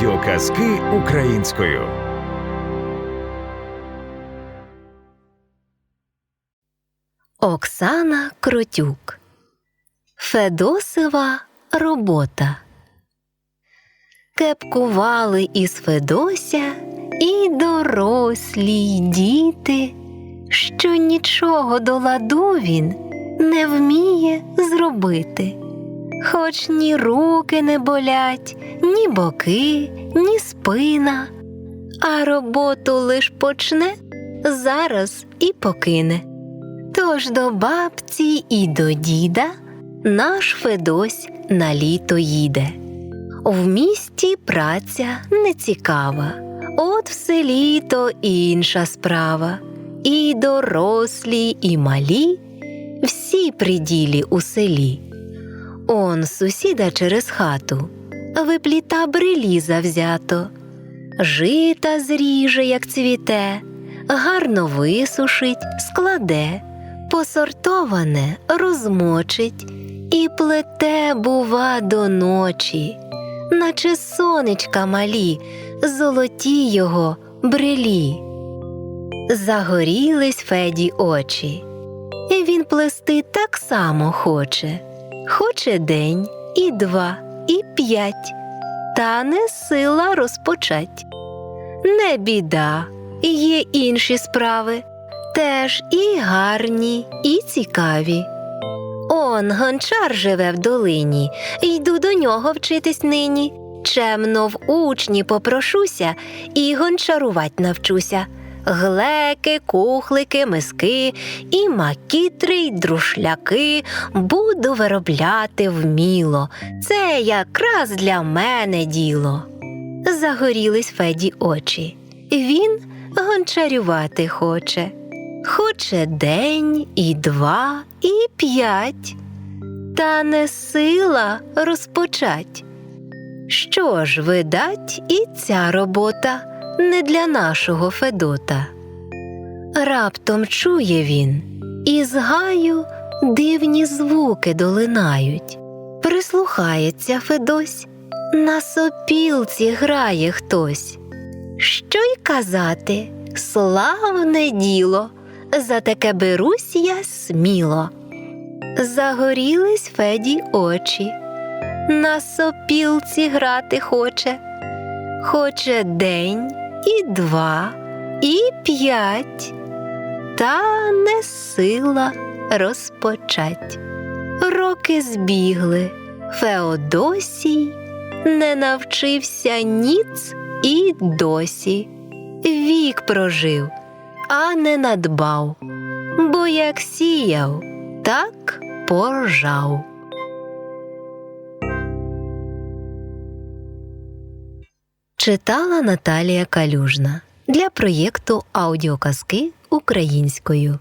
Аудіоказки українською. Оксана Кротюк Федосева робота. Кепкували із Федося і дорослі й діти, що нічого до ладу він не вміє зробити. Хоч ні руки не болять, ні боки, ні спина, а роботу лиш почне зараз і покине. Тож до бабці і до діда наш Федось на літо їде. В місті праця не цікава, от в селі то інша справа. І дорослі, і малі, всі при ділі у селі. Он сусіда через хату. Випліта брилі завзято, жита зріже, як цвіте, гарно висушить, складе, посортоване розмочить. І плете, бува, до ночі, наче сонечка малі, золоті його брилі. Загорілись Феді очі, і він плести так само хоче. Хоче день, і два, і п'ять, та не сила розпочать. Не біда, є інші справи, теж і гарні, і цікаві. Он гончар живе в долині, йду до нього вчитись нині. Чемно в учні попрошуся і гончарувать навчуся. Глеки, кухлики, миски, і макітри, й друшляки буду виробляти вміло. Це якраз для мене діло. Загорілись Феді очі. Він гончарювати хоче. Хоче день, і два, і п'ять, та не сила розпочать. Що ж, видать, і ця робота не для нашого Федота. Раптом чує він, і з гаю дивні звуки долинають. Прислухається Федось, на сопілці грає хтось. Що й казати, славне діло, за таке берусь я сміло. Загорілись Феді очі, на сопілці грати хоче. Хоче день і два, і п'ять, та не сила розпочать. Роки збігли, Феодосій не навчився ніц і досі. Вік прожив, а не надбав, бо як сіяв, так поржав. Читала Наталія Калюжна для проєкту аудіоказки українською.